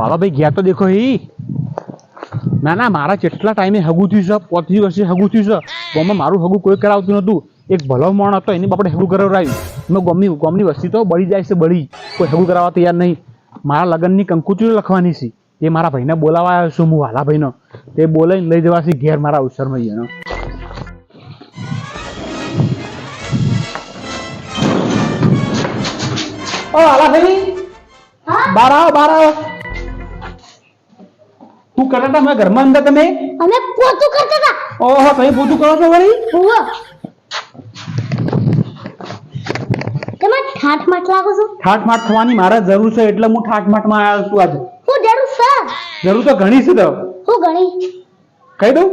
હાલો ભાઈ ગયા તો દેખો હી. ના ના મારા કેટલા ટાઈમે હગું થયું છે પોતી વર્ષે હગું થયું છે. ગામમાં મારું હગું કોઈ કરાવતું નહોતું. એક ભલો માણ હતો એની બાપડે હગું કરાવરાયું મેં ગામની ગામની વસ્તી તો બળી જાય છે બળી. કોઈ હગું કરાવવા તૈયાર નહીં. મારા લગ્નની કંકુતરીઓ લખવાની છે. એ મારા ભાઈને બોલાવા આવ્યો છું હું ભાઈનો. તે બોલાવીને લઈ જવા છે ઘેર મારા અવસરમાં એનો ઓ ભાઈ. બાર આવો બાર આવો. તું કરતા હતા? મેં ઘરમાં અંદર તમે? અમે પોતું કરતા હતા. ઓહો તમે પોતું કરો છો વળી? હુઓ તમે ઠાઠ માઠ લાગો છો? ઠાઠ માઠ થવાની મારે જરૂર છે એટલે હું ઠાઠ માઠમાં આવ્યો છું આજે. હું જરૂર છે. જરૂર તો ઘણી છે તો. હું ઘણી. કહી દઉં?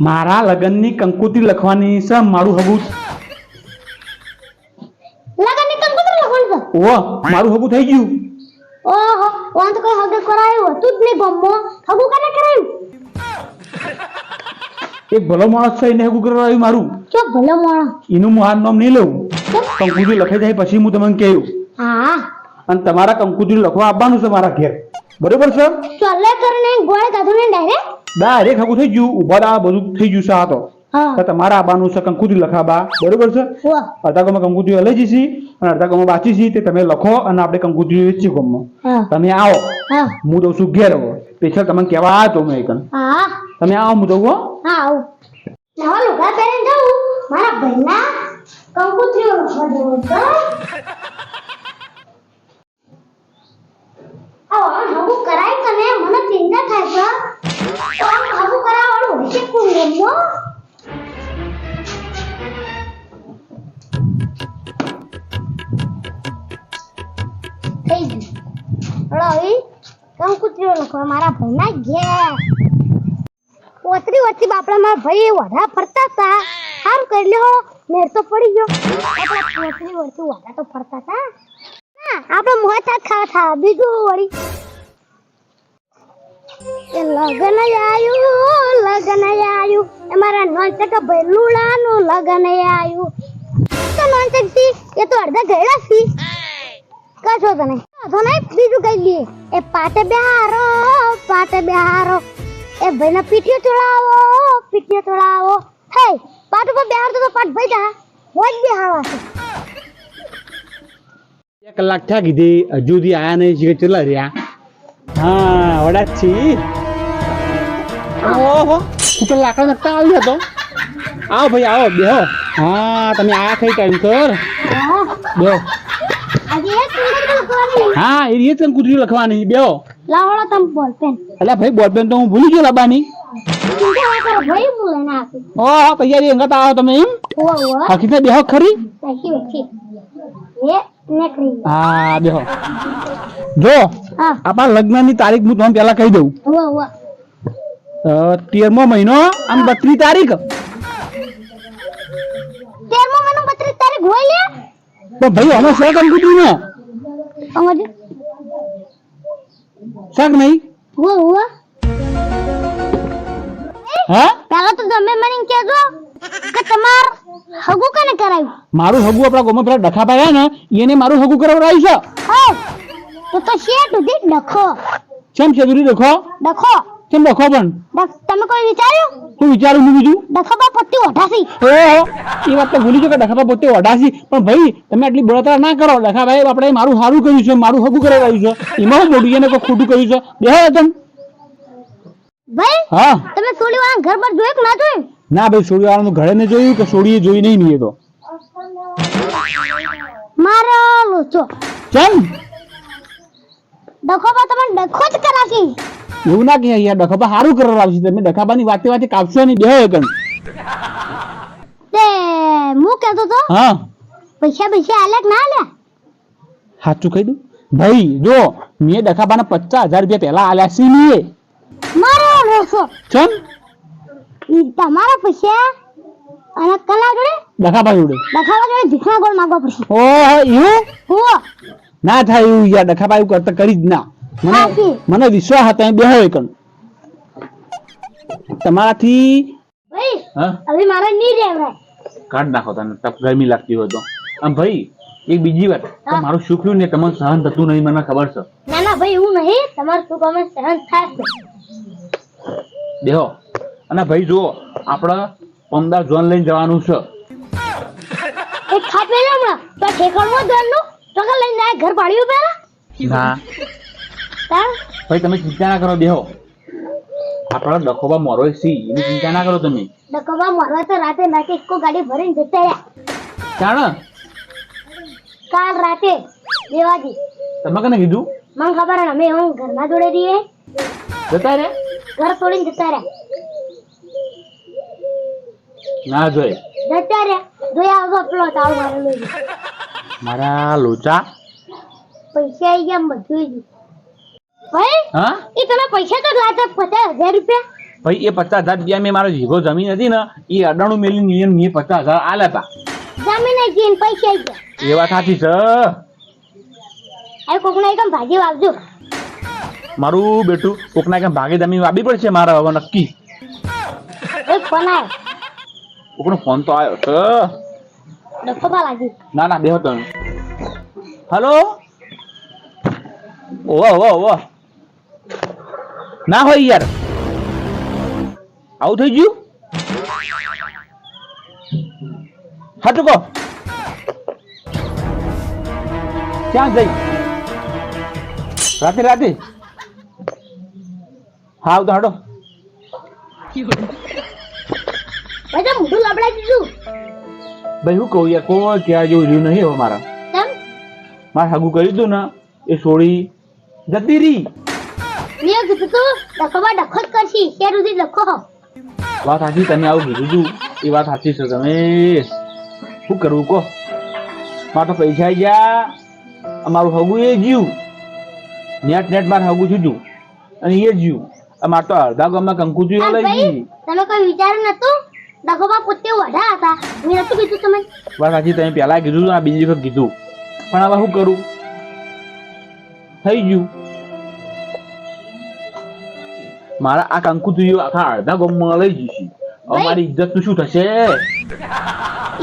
મારા લગ્નની કંકુતી લખવાની છે મારું હગું. લગનની લખવાની છે? ઓહો મારું હગું થઈ ગયું. ઓહો વાં તો કોઈ હગે કરાયો હતું જ નહીં ગમો. હગું કને કરાયું? એક ભલો માણસ છે એને હગું કરાવ્યું મારું. ચો ભલો માણસ. એનું હું નામ નહીં લઉં. કંકુજી લખે જાય પછી હું તમને કહ્યું. હા. અને તમારા કંકુજી લખવા આવવાનું છે મારા ઘેર. બરોબર છે? ચાલે કરને ગોળે કાઢું ને ડાયરેક્ટ ડાયરેક્ટ હગું થઈ ગયું ઊભા બધું થઈ ગયું છે આ તો તમારા આવવાનું છે કંકુતી લખાબા. બરોબર છે? અડધા ગામમાં કંકુતીઓ લઈ જઈશી અને અડધા ગામમાં બાચી છી તે તમે લખો અને આપણે કંકુતીઓ વેચી ગામમાં. તમે આવો. હા. દઉં છું ઘેર સ્પેશિયલ તમને કહેવા આ તો મેં એકન તમે આવો હું દઉં હો. આવો. નવા લુગડા પહેરીને જાઉં મારા ભાઈના કંકુત્રીઓ લખવા જવું તો આવો નવું કરાય તને. મને ચિંતા થાય છે. લખવા મારા ભાઈના ઘેર. ઓતરી વચ્ચે બાપડા ભાઈ વડા ફરતા ઓતરી એ લગન આયું તો નોનચક એ તો અડધા ગયેલા સી. કશો તને તો નહીં બીજું કઈ દઈએ એ પાટે બિહારો પાટે બિહારો. એ ભાઈને પીઠીઓ ચોળાવો પીઠીઓ ચોળાવો હે પાટ ઉપર બેહારતો તો પાટ ભાઈ જા. હોય જ બેહારવા છે. કલાક થયા કીધી હજુ સુધી આયા નહીં છે ચલા રહ્યા? હા વડા છી ઓહો તું તો લાકડા નકતા આવી હતો. આવો ભાઈ આવો બેહો. હા તમે આયા કઈ ટાઈમ કર બેહો આજે એક સુંદર લખવાની હા એ રીતે કુતરી લખવાની. બેહો. લાવડો તમ બોલ પેન. અલ્યા ભાઈ બોલપેન તો હું ભૂલી ગયો લાબાની. ના ભાઈ હું લઈને તૈયારી અંગત આવો તમે એમ? હકીકત બેહો ખરી. એ નેકરી હા બેહો. જો આપણા લગ્નની તારીખ હું તમને પહેલા કહી દઉં. ઓવા તેરમો મહિનો અને બત્રીસ તારીખ. તેરમો મહિનો બત્રીસ તારીખ હોય લે પણ ભાઈ અમે શું એમ કીધું ને. અમારે? શેક નહીં? ઓવા ઓવા હા? પહેલા તો તમે મને કહેજો કે તમાર હગુ કને કરાયું મારું હગુ આપણા ગોમાં પેલા ડખા પાયા ને એને મારું હગુ કરાવડાવ્યું છે. હા તો તો શેઠ સુધી ડખો. કેમ છે દૂરી ડખો? ડખો. કેમ ડખો પણ? તમે કોઈ વિચાર્યું? તું વિચારું હું બીજું? ડખા પર પટ્ટી ઓઢાસી એ વાત તો ભૂલી જો કે ડખાભાઈ પોતે ઓઢાસી પણ ભાઈ તમે આટલી બળતરા ના કરો. ડખાભાઈ આપણે મારું સારું કર્યું છે મારું હગું કરાવડાવ્યું છે. એમાં હું મોટું એને કોઈ ખોટું કર્યું છે? બેહો તમ. ભાઈ હા. તમે સોડી વાળા ઘર પર જોયું કે ના જોયું? ના ભાઈ સોડી વાળાનું ઘરે ને જોયું કે સોડીએ જોઈ નહીં મેં તો. મારો લોચો. કેમ ડખો પર તમે ડખો જ કરાશી. એવું ના કે અહીંયા ડખાબા સારું કરાવડાવશે તમે ડખાબાની વાતે વાતે કાપશો નહીં બે એકન તે હું કહેતો તો હા. પૈસા પૈસા આલે ના આલ્યા સાચું કહી દઉં? ભાઈ જો મેં ડખાબાને પચાસ હજાર રૂપિયા પહેલા આલ્યા સી નહીં મારો રોસો. ચમ? તમારા પૈસા અને કલા જોડે? ડખાબા જોડે. ડખાવા જોડે ભીખના ગોળ માંગવા પડશે. ઓહો એવું? હુઓ. ના થાય એવું યાર ડખાબા એવું કરતા કરી જ ના. મને મને વિશ્વાસ હતો એ બેહો એકન તમારાથી ભાઈ હવે મારે નહીં રહેવાય. કાઢ નાખો તને તપ ગરમી લાગતી હોય તો. આમ ભાઈ એક બીજી વાત. મારું સુખ રહ્યું ને તમારું સહન થતું નહીં મને ખબર છે. ના ના ભાઈ એવું નહીં. તમારું સુખ અમે સહન થાય દેહો અને ભાઈ જુઓ આપણે પમદાર ઝોન લઈને જવાનું છે. એક ખાપેલા હમણાં. તો ઠેકાણમાં નું તો લઈને ઘર પાડ્યું પેલા ના. ભાઈ તમે ચિંતા ના કરો દેહો આપણા ડખોબા મોરો સી એની ચિંતા ના કરો તમે. ડકોબા મારવા તો રાતે નાખે ઇકો ગાડી ભરીને જતા રહ્યા. ચાણ કાલ રાતે બે વાગે. તમે કને કીધું? મને ખબર હે, અમે હું ઘરમાં જોડે રહીએ. જતા રે ઘર છોડીને જતા રહ્યા. ના જોઈ જતા રહ્યા. જોયા આવો પેલો તાવ મારેલો. મારા લોચા. પૈસા આવી ગયા બધું હા? એ તમે પૈસા તો લાતા પચાસ હજાર રૂપિયા? ભાઈ એ પચાસ હજાર રૂપિયા મેં મારો જીગો જમીન હતી ને એ અડાણું મેલી મિલિયન મેં પચાસ હજાર આલ્યા હતા જમીન આવી ગઈ પૈસા આવી ગયા. એ વાત સાચી છે. હવે કોકના એકમ ભાજી વાવજો મારું બેટું કોકના કેમ ભાગે જમીન વાબી પડશે મારા હવે નક્કી. એક ફોન આવ્યો કોકનો ફોન તો આવ્યો છે. લાગી ના ના બેહો તમે. હલો? ઓવા ઓવા ઓવા. ના હોય યાર. આવું થઈ ગયું? હા તો કહો. ક્યાં જઈ રાતે રાતે? હા આવતો હાડો ભાઈ મોઢું લબડાઈ દીધું. ભાઈ હું કહું યાર કોઈ ક્યાં જેવું રહ્યું નહીં હવે મારા. મારે હગું કર્યું હતું ને એ છોડી જતી રહી. મેં કીધું તું ડખોમાં ડખો જ કરશી ત્યાં સુધી ડખો હો. વાત સાચી તમે આવું કીધું તું એ વાત સાચી છે તમે શું કરવું કહો? મારે તો પૈસા ગયા. અમારું હગું એ જીવ નેટ નેટ મારે હગું તું. અને એ જીવ અમારે તો અડધા ગામમાં કંકુ જીવ લઈ ગઈ. તમે કોઈ વિચાર્યું નતું ડખોમાં પોતે વઢા હતા. મેં નતું કીધું તમે વાત સાચી તમે પહેલા કીધું તું આ બીજી વખત કીધું. પણ હવે શું કરું? થઈ ગયું મારા આ કંકુતુઓ આખા અડધા ગામમાં લઈ જઈશું હવે મારી ઇજ્જતનું શું થશે?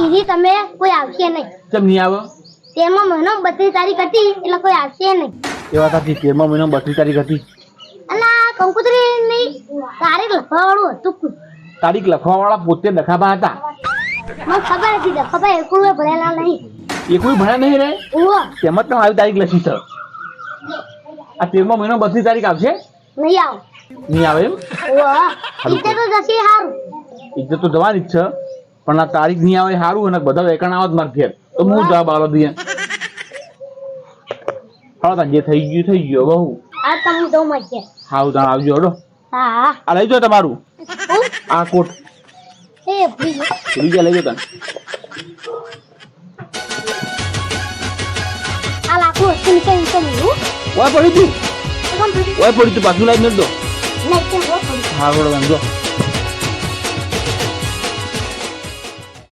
ઈજી તમે કોઈ આવશે નહીં. કેમ નહીં આવે? તેમાં મહિનો બત્રીસ તારીખ હતી એટલે કોઈ આવશે નહીં. એ વાત સાચી તેરમા મહિનો બત્રીસ તારીખ હતી. આ કંકુતરી ની તારીખ લખવાવાળું હતું કુલ. તારીખ લખવા વાળા પોતે લખાબા હતા. મને ખબર હતી ડખોબા એકલું એ ભણેલા નહીં. એ કોઈ ભણ્યા નહીં રે? તેમાં તમે આવી તારીખ લખી છે. આ તેરમા મહિનો બત્રીસ તારીખ આવશે? નહીં આવ. નહીં આવે એમ ઈતે તો જશે હારું ઇજ્જત તો જવાની જ છે પણ આ તારીખ નહીં આવે સારું અને બધા વેકણ આવત માર ઘેર તો હું જવાબ આલો દઈએ હા તા જે થઈ ગયું થઈ ગયું બહુ આ તમે તો મજે આવજો હડો હા આ લઈ જાઓ તમારું આ કોટ એ ભૂલી ગયો. બીજા લઈ જાઓ તમે આ લાકડું હતું નીચે નીચે ઓય પડી તું ઓય પડી તું પાછું લાવી દો બરોબર જો.